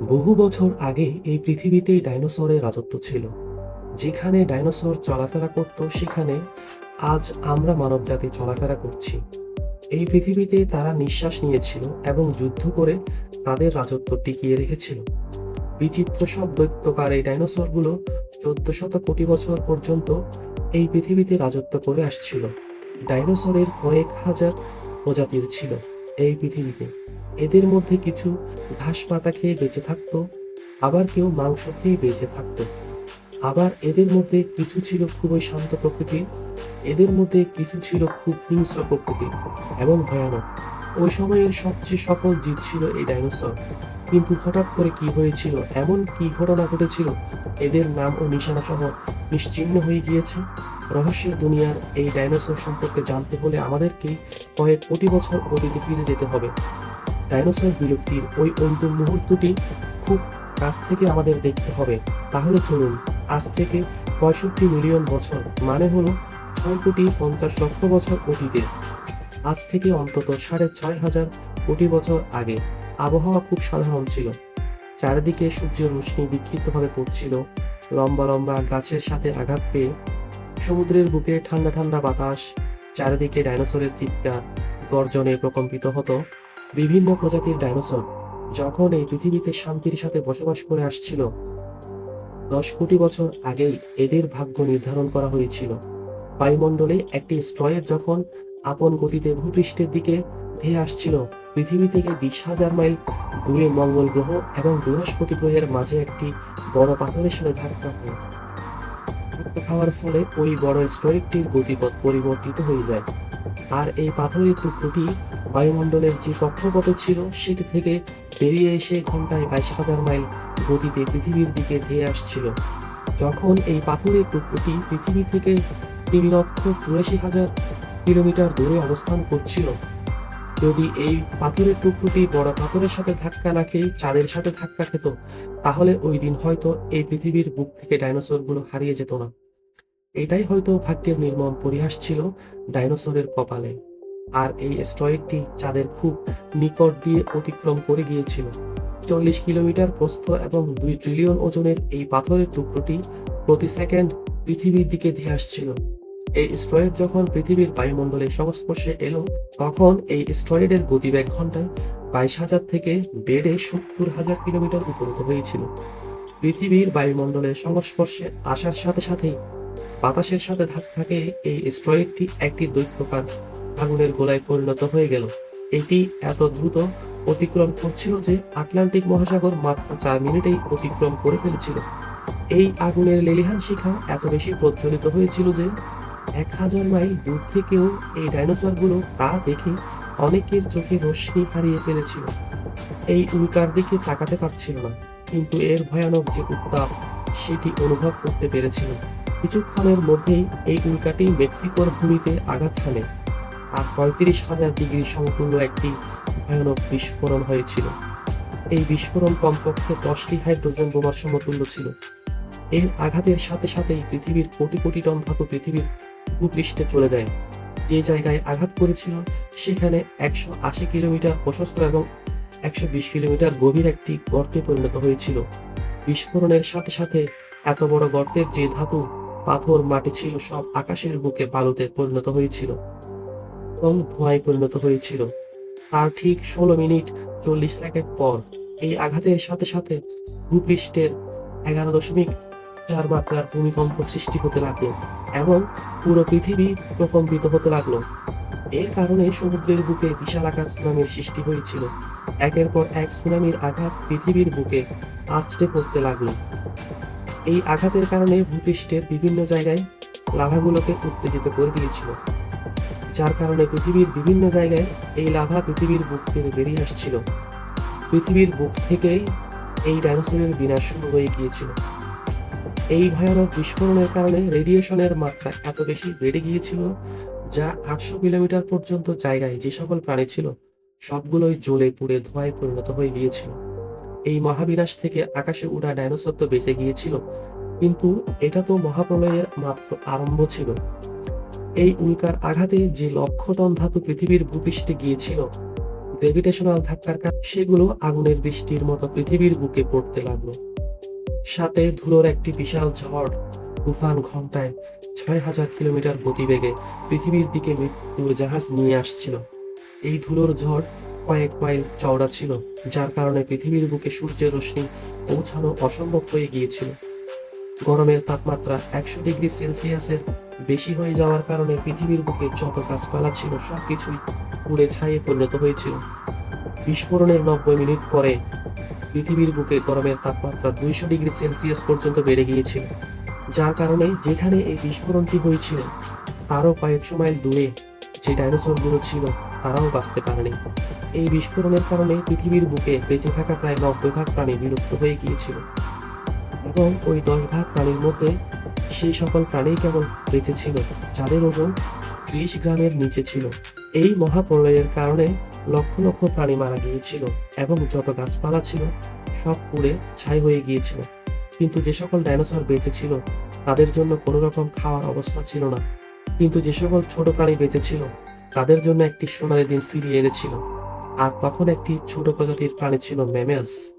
বহু বছর আগে এই পৃথিবীতেই ডাইনোসরের রাজত্ব ছিল। যেখানে ডাইনোসর চলাফেরা করত, সেখানে আজ আমরা মানবজাতি চলাফেরা করছি। এই পৃথিবীতে তারা নিঃশ্বাস নিয়েছিল এবং যুদ্ধ করে তাদের রাজত্ব টিকিয়ে রেখেছিল। বিচিত্র সব দৈত্যকার এই ডাইনোসরগুলো চোদ্দ শত কোটি বছর পর্যন্ত এই পৃথিবীতে রাজত্ব করে আসছিল। ডাইনোসরের কয়েক হাজার প্রজাতির ছিল এই পৃথিবীতে। এদের মধ্যে কিছু ঘাস পাতা খেয়ে বেঁচে থাকতো, আবার কেউ মাংস খেয়ে বেঁচে থাকতো। আবার এদের মধ্যে কিছু ছিল খুবই শান্ত প্রকৃতির, এদের মধ্যে কিছু ছিল খুব হিংস্র প্রকৃতির এবং ভয়ানক। ওই সময়ের সবচেয়ে সফল জীব ছিল এই ডাইনোসর। কিন্তু হঠাৎ করে কি হয়েছিল, এমন কি ঘটনা ঘটেছিল, এদের নাম ও নিশানা সহ নিশ্চিহ্ন হয়ে গিয়েছে? রহস্যের দুনিয়ার এই ডাইনোসর সম্পর্কে জানতে হলে আমাদেরকে কয়েক কোটি বছর অতীতে ফিরে যেতে হবে। ডাইনোসর বিলুপ্তির ওই অন্তিম মুহূর্তটি খুব কাছ থেকে আমাদের দেখতে হবে। তাহলে চলুন, আজ থেকে পঁয়ষট্টি মিলিয়ন বছর মানে হলো ছয় কোটি পঞ্চাশ লক্ষ বছর অতীতে। আজ থেকে অন্তত সাড়ে ছয় হাজার কোটি বছর আগে আবহাওয়া খুব সাধারণ ছিল। চারিদিকে সূর্যের রশ্মি বিক্ষিপ্তভাবে পড়ছিল। লম্বা লম্বা গাছের সাথে আঘাত পেয়ে সমুদ্রের বুকে ঠান্ডা ঠান্ডা বাতাস, চারিদিকে ডাইনোসরের চিৎকার, গর্জনে প্রকম্পিত হতো। বিভিন্ন প্রজাতির ডাইনোসর যখন এই পৃথিবীতে শান্তির সাথে বসবাস করে আসছিল, দশ কোটি বছর আগেই এদের ভাগ্য নির্ধারণ করা হয়েছিল। বায়ুমণ্ডলে একটি স্ট্রয়ের যখন আপন গতিতে ভূপৃষ্ঠের দিকে ধেয়ে আসছিল, পৃথিবী থেকে বিশ হাজার মাইল দূরে মঙ্গল গ্রহ এবং বৃহস্পতি গ্রহের মাঝে একটি বড় পাথরের সাথে ধাক্কা হয় ধাক্কা খাওয়ার ফলে ওই বড় স্ট্রয়েডটির গতিপথ পরিবর্তিত হয়ে যায়। আর এই পাথরের টুকরোটি বায়ুমণ্ডলের যে কক্ষপথে ছিল, সেটি থেকে বেরিয়ে এসে ঘন্টায় বাইশ হাজার মাইল গতিতে পৃথিবীর দিকে ধেয়ে আসছিল। যখন এই পাথরের টুকরোটি পৃথিবী থেকে তিন লক্ষ চুরাশি হাজার কিলোমিটার দূরে অবস্থান করছিল, যদি এই পাথরের টুকরোটি বড় পাথরের সাথে ধাক্কা না খেয়ে চাঁদের সাথে ধাক্কা খেত, তাহলে ওই দিন হয়তো এই পৃথিবীর বুক থেকে ডাইনোসরগুলো হারিয়ে যেত না। এটাই হয়তো ভাগ্যের নির্মম পরিহাস ছিল ডাইনোসরের কপালে। আর এই স্ট্রয়েডটি চাঁদের খুব নিকট দিয়ে অতিক্রম করে গিয়েছিল। চল্লিশ কিলোমিটার প্রস্থ এবং দুই ট্রিলিয়ন ওজনের এই পাথরের টুকরোটি প্রতি সেকেন্ড পৃথিবীর দিকে ধেয়ে আসছিল। এই স্ট্রয়েড যখন পৃথিবীর বায়ুমণ্ডলের সংস্পর্শে এলো, তখন এই স্ট্রয়েডের গতিবেগ ঘন্টায় বাইশ হাজার থেকে বেড়ে সত্তর হাজার কিলোমিটার উপনীত হয়েছিল। পৃথিবীর বায়ুমণ্ডলের সংস্পর্শে আসার সাথে সাথেই বাতাসের সাথে ধাক্কা খেয়ে এই স্ট্রয়েডটি একটি দৈত্যকার আগুনের গোলায় পরিণত হয়ে গেল। এটি এত দ্রুত অতিক্রম করছিল যে আটলান্টিক মহাসাগর মাত্র চার মিনিটেই অতিক্রম করে ফেলেছিল। এই আগুনের লেলিহান শিখা এত বেশি প্রজ্বলিত হয়েছিল যে এক হাজার মাইল দূর থেকেও এই ডাইনোসরগুলো তা দেখে অনেকের চোখে রশ্মি হারিয়ে ফেলেছিল। এই উল্কার দিকে তাকাতে পারছিল না, কিন্তু এর ভয়ানক যে উত্তাপ, সেটি অনুভব করতে পেরেছিল। কিছুক্ষণের মধ্যেই এই উল্কাটি মেক্সিকোর ভূমিতে আঘাত হানে। আর পঁয়ত্রিশ হাজার ডিগ্রি সমতুল্য একটি ভয়ানক বিস্ফোরণ হয়েছিল। এই বিস্ফোরণ কমপক্ষে দশটি হাইড্রোজেন বোমার সমতুল্য ছিল। এর আঘাতের সাথে সাথেই পৃথিবীর কোটি কোটি টন ধাতু পৃথিবীর ভূপৃষ্ঠে চলে যায়। যে জায়গায় আঘাত করেছিল, সেখানে একশো আশি কিলোমিটার প্রশস্ত এবং একশো বিশ কিলোমিটার গভীর একটি গর্তে পরিণত হয়েছিল। বিস্ফোরণের সাথে সাথে এত বড় গর্তের যে ধাতু পাথর মাটি ছিল সব আকাশের বুকে বালুতে পরিণত হয়েছিল। এবং ধোঁয়ায় পরিণত হয়েছিল। তার ঠিক ষোলো মিনিট চল্লিশ সেকেন্ড পর এই আঘাতের সাথে সাথে ভূপৃষ্ঠের এগারো দশমিক চার মাত্রার ভূমিকম্প সৃষ্টি হতে লাগল এবং পুরো পৃথিবী প্রকম্পিত হতে লাগল। এর কারণে সমুদ্রের বুকে বিশাল আকার সুনামির সৃষ্টি হয়েছিল। একের পর এক সুনামির আঘাত পৃথিবীর বুকে আছড়ে পড়তে লাগল। এই আঘাতের কারণে ভূপৃষ্ঠের বিভিন্ন জায়গায় লাভাগুলোকে উত্তেজিত করে দিয়েছিল। যার কারণে পৃথিবীর বিভিন্ন জায়গায় এই লাভা পৃথিবীর বুক থেকে বেরিয়ে আসছিল। পৃথিবীর বুক থেকেই এই ডাইনোসরের বিনাশ শুরু হয়ে গিয়েছিল। এই ভয়ানক বিস্ফোরণের কারণে রেডিয়েশনের মাত্রা এত বেশি বেড়ে গিয়েছিল যা আটশো কিলোমিটার পর্যন্ত জায়গায় যে সকল প্রাণী ছিল, সবগুলোই জ্বলে পুড়ে ধোঁয়ায় পরিণত হয়ে গিয়েছিল। এই মহাবিনাশ থেকে আকাশে উড়া ডাইনোসর তো বেঁচে গিয়েছিল, কিন্তু এটা তো মহাপ্রলয়ের মাত্র আরম্ভ ছিল। এই উল্কার আঘাতে যে লক্ষ টন ধাতু পৃথিবীর ভূপৃষ্ঠে গিয়েছিল গ্রেভিটেশনাল ধাক্কার কারণে সেগুলো আগুনের বৃষ্টির মতো পৃথিবীর বুকে পড়তে লাগল। সাথে ধুলোর একটি বিশাল ঝড়, তুফান ঘন্টায় ছয় হাজার কিলোমিটার গতিবেগে পৃথিবীর দিকে মৃত্যুর জাহাজ নিয়ে আসছিল। এই ধুলোর ঝড় কয়েক মাইল চওড়া ছিল, যার কারণে পৃথিবীর বুকে সূর্যের রশ্মি পৌঁছানো অসম্ভব হয়ে গিয়েছিল। গরমের তাপমাত্রা একশো ডিগ্রি সেলসিয়াসের বেশি হয়ে যাওয়ার কারণে পৃথিবীর বুকে যত গাছপালা ছিল, সবকিছুই পুড়ে ছাইয়ে পরিণত হয়েছিল। বিস্ফোরণের নব্বই মিনিট পরে পৃথিবীর বুকে গরমের তাপমাত্রা দুইশো ডিগ্রি সেলসিয়াস পর্যন্ত বেড়ে গিয়েছিল, যার কারণে যেখানে এই বিস্ফোরণটি হয়েছিল, তারও কয়েকশো মাইল দূরে যে ডাইনোসরগুলো ছিল, তারাও বাঁচতে পারেনি। এই বিস্ফোরণের কারণে পৃথিবীর বুকে বেঁচে থাকা প্রায় নব্বই ভাগ প্রাণী বিলুপ্ত হয়ে গিয়েছিল। এবং ওই দশ ভাগ প্রাণীর মধ্যে সেই সকল প্রাণী কেবল বেঁচে ছিল, যাদের ওজন ত্রিশ গ্রামের নিচে ছিল। এই মহাপ্রলয়ের কারণে লক্ষ লক্ষ প্রাণী মারা গিয়েছিল এবং যত গাছপালা ছিল, সব পুড়ে ছাই হয়ে গিয়েছিল। কিন্তু যে সকল ডাইনোসর বেঁচে ছিল, তাদের জন্য কোনো রকম খাওয়ার অবস্থা ছিল না। কিন্তু যে সকল ছোট প্রাণী বেঁচে ছিল, তাদের জন্য একটি সোনালি দিন ফিরিয়ে এনেছিল। আর তখন একটি ছোট প্রজাতির প্রাণী ছিল ম্যামেলস।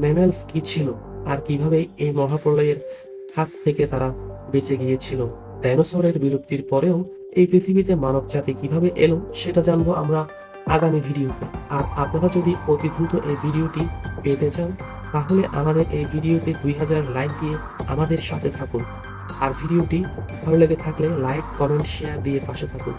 ম্যামেলস কি ছিল? আর কীভাবে এই মহাপ্রলয়ের হাত থেকে তারা বেঁচে গিয়েছিল। ডাইনোসরের বিলুপ্তির পরেও এই পৃথিবীতে মানব জাতি কীভাবে এলো, সেটা জানব আমরা আগামী ভিডিওতে। আর আপনারা যদি অতি দ্রুত এই ভিডিওটি পেতে চান, তাহলে আমাদের এই ভিডিওতে দুই হাজার লাইক দিয়ে আমাদের সাথে থাকুন। আর ভিডিওটি ভালো লেগে থাকলে লাইক, কমেন্ট, শেয়ার দিয়ে পাশে থাকুন।